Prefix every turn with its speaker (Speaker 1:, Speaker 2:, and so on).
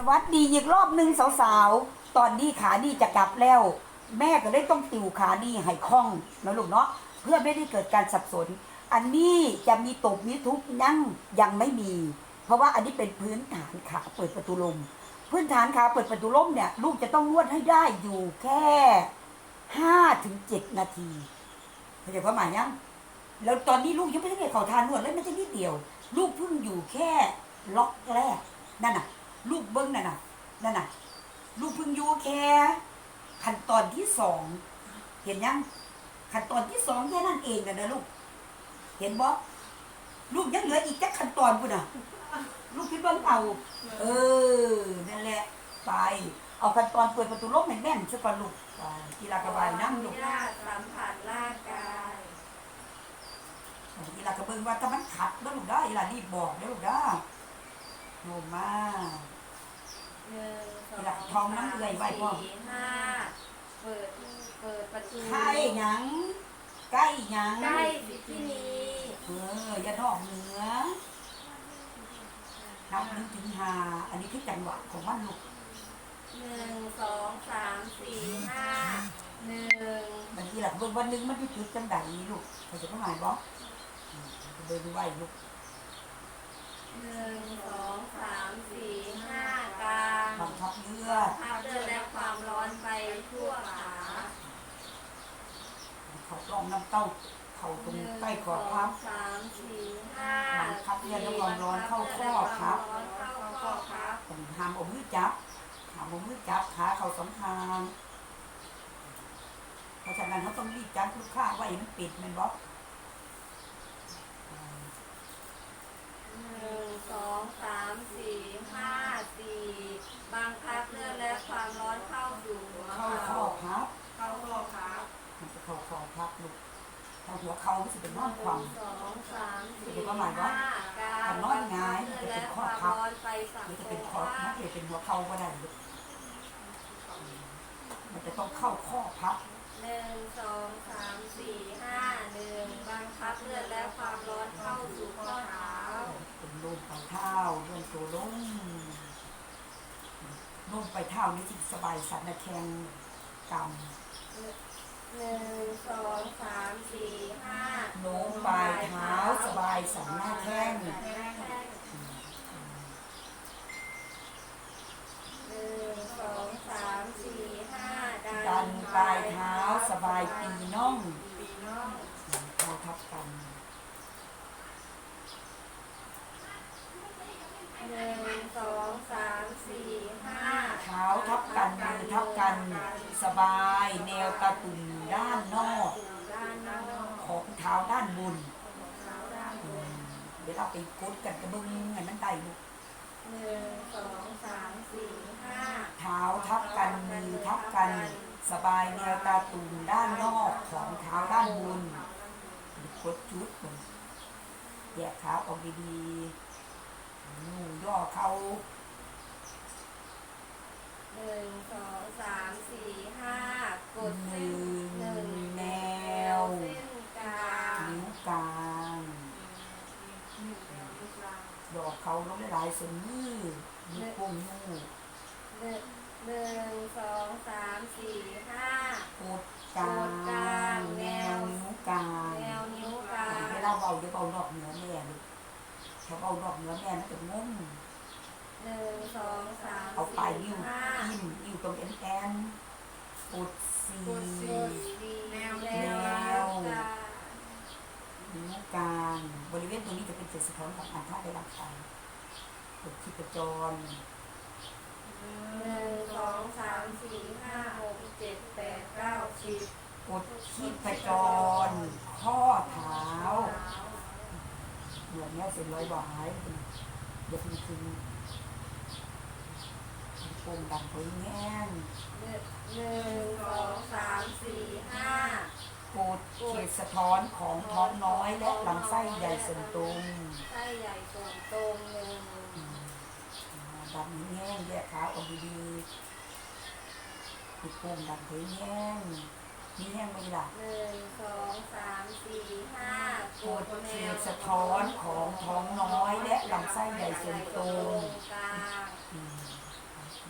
Speaker 1: สวัสดีอีกรอบหนึ่งสาวๆ ตอนนี้ขานี่จะกลับแล้ว แม่ก็ได้ต้องติวขานี่ให้คล่องนะลูกเนาะเพื่อไม่ได้เกิดการสับสน อันนี้จะมีตกมีทุกยังยังไม่มี เพราะว่าอันนี้เป็นพื้นฐานขาเปิดประตูลม พื้นฐานขาเปิดประตูลมเนี่ยลูกจะต้องนวดให้ได้อยู่แค่ห้าถึงเจ็ดนาทีเข้าใจความหมายยังแล้วตอนนี้ลูกยังไม่ได้เขาทานนวดเลยไม่ใช่นิดเดียว ลูกเพิ่งอยู่แค่ล็อกแรกนั่นน่ะ ลูกเบิ้งนั่นน่ะนั่นน่ะ ลูกเพิ่งอยู่แค่ขั้นตอนที่สองเห็นยังขั้นตอนที่สองแค่นั้นเองนะนะลูก เห็นบ่ลูกยังเหลืออีกแค่ขั้นตอนพุ่นอะ ลูกคิดเบิ้งเอา เออ นั่นแหละ ไป เอาขั้นตอนเปิดประตูลมแน่นๆซะก่อนลูกไปกีฬากระบายน้ำลูก
Speaker 2: ญาติสัมผัสร่างกาย
Speaker 1: อีหลากระเบิงว่าถ้ามันขัดแล้วลูกได้อีหลารีบบอกเด้อลูกได้โนมา
Speaker 2: หนึ่งสอง
Speaker 1: หลักท้องน้ำเอื่อยไว้พ่อ
Speaker 2: สี่ห้าเปิดเปิดประตู
Speaker 1: ไข่หยังใกล้หยัง
Speaker 2: ใกล้สิที่นี้
Speaker 1: เอออย่าทอกเหนือนับหนึ่งถึงห้าอันนี้คือจังหวะของมันลูก
Speaker 2: หนึ่งสองสามสี่ห้าหนึ่ง
Speaker 1: บางทีหลักเบิ่งวันหนึ่งมันอยู่จุดจังใดลูกเขาจะเข้าหมายบ่อืมเดินไหวลูก
Speaker 2: หนึ่งสองสามสี่ห้ากลาง
Speaker 1: บังคับเลือด
Speaker 2: พับเลือดและความร้อนไปทั่วขา
Speaker 1: เขาลองน้ำเต้าเขาตรงใต้ขอบพับ
Speaker 2: สามสี่ห้า
Speaker 1: บังคับเลือดและความร้อนเข้าข้อครับ
Speaker 2: เข้าข้อครับ
Speaker 1: ต้องห้ามเอามือจับห้ามอามือจับขาเขาสองข้างเพราะฉะนั้นเขาต้องรีบจับลูกค้าไว้ให้มันปิดแมันบล็อก
Speaker 2: หนึ่งสองสามสี่ห้าสี่บังคับเลือดและความร้อนเข้าสู่หัว
Speaker 1: เข้าข้อพับ
Speaker 2: เข้าข้อครับ
Speaker 1: มันจะเข้าข้อพับลูกถ้าหัวเข่ามันจะเป็นนอนความ
Speaker 2: สองสามสี่
Speaker 1: เดี๋ยวก็หมายว่า
Speaker 2: ห้าเก้า
Speaker 1: ถ้านอนหงายมันจะเป็นข้อพับ
Speaker 2: บังคับเลือดและความร้อนไปสั่ง
Speaker 1: มันจะ
Speaker 2: โเป็
Speaker 1: นคอมันจะเป็นหัวเข่าก็ได้ลูกมันจะต้องเข้าข้อพับ
Speaker 2: หนึ่งสองสามสี่ห้าหนึ่งบังคับเลือดและความร้อนเข้าสู่ข้อเท้า
Speaker 1: เป็นลมไปเท้าลง ตัวลงลงไปเท้านี่จิสบายสันนะแข็งกำ
Speaker 2: หนึ่งสองสามสี่ห้า
Speaker 1: โน้มปลายเท้าสบายสันหน้าแข้ง
Speaker 2: หนึ่งสองสามสี่ห้า
Speaker 1: ดันปลายเท้าสบายปีน่อง
Speaker 2: ปีน่อง
Speaker 1: เท้าทับกัน
Speaker 2: หนึ่งสองสามสี่ห้า
Speaker 1: เท้าทับกันมือทับกันสบายแนวตะตุ่มด้านนอก
Speaker 2: ด้านนอก
Speaker 1: ของเท้าด้านบน
Speaker 2: เท้าด้านบ
Speaker 1: อื
Speaker 2: น
Speaker 1: มเวลาไปกดกันกระเบึงให้มันได้ลูก
Speaker 2: หนึ่งสองสามสี่ห้า
Speaker 1: เท้าทับกันมือทับกัน สบายแนวตาตุ่มด้านนอกของเท้าด้านบนกดจุดมันแยกขาออกดีๆนู่นย่อ เขา
Speaker 2: หนึ่งสองสามสี่ห้ากด
Speaker 1: ห
Speaker 2: เส้
Speaker 1: นึ่ง
Speaker 2: หนึ่ง
Speaker 1: แน
Speaker 2: แน
Speaker 1: ว
Speaker 2: วเส้นกลาง
Speaker 1: นิ้วกลางย่อเขาลงหลายส่วนมือนิ้วโป้งนิ้ว
Speaker 2: หนึ่งหนึ่งสองสามสี่ห้าก
Speaker 1: ดกลางแนวนิ้วกลาง
Speaker 2: แนวนิ้วกลาง
Speaker 1: เวลาเบาจะเบานอกเหนือแม่ลูกถ้าเบานอกเหนือแม่มันจะงง
Speaker 2: หนึ่งสองสาม
Speaker 1: เอาปลาย
Speaker 2: สี่
Speaker 1: นิ้ว
Speaker 2: ห้า
Speaker 1: ยิ้มยิ้วตรงเอ็นแอนกดสี
Speaker 2: กดสี่แนวแนว
Speaker 1: แนว
Speaker 2: กลาง
Speaker 1: นิ้วกลางบริเวณตรงนี้จะเป็นจุดสะท้อนของอันท่าในร่างกายกดที่ประจร
Speaker 2: หนึ่งสองสามสี่ห้าหกเจ็ดแปดเก้าสิบ
Speaker 1: กดที่ประจร ข้อเท้า เหมือนเนี้ยเส้นร้อยบาหายอย่าเพิ่งคืน โป่งดังไปแง่ง
Speaker 2: หนึ่งหนึ่งสองสามสี่ห้าก
Speaker 1: ดเขตสะท้อนของท้องน้อยและลำไส้ใหญ่ส่วนตรง
Speaker 2: ไส้ใหญ่ส่วนตรงหนึ่ง
Speaker 1: ดันแห้งแยกขาออกดีๆติดโป่งดันเผยแห้งมีแห้งไหมล่ะ
Speaker 2: หนึ่งสองสามสี่ห้าก
Speaker 1: ดเขตสะท้อนของท้องน้อยและลำไส้ใหญ่ส่วนตรง
Speaker 2: กลาง
Speaker 1: อืม